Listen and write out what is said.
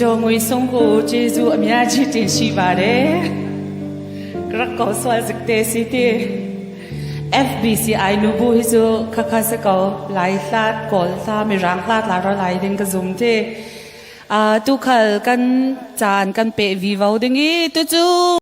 တော်ငွေဆုံးကိုကျေးဇူးအများကြီးတင်ရှိပါတယ်ကရကောဆွာစကတေစီတီ FBCI နဘူဟိဆိုခခစကောလိုက်သတ်ကောသာမီရန်သတ်လာရလိုက်ဒင်ကဇုံတေအာတုခလကန်จานกันเปวีวาวดิงีตุจู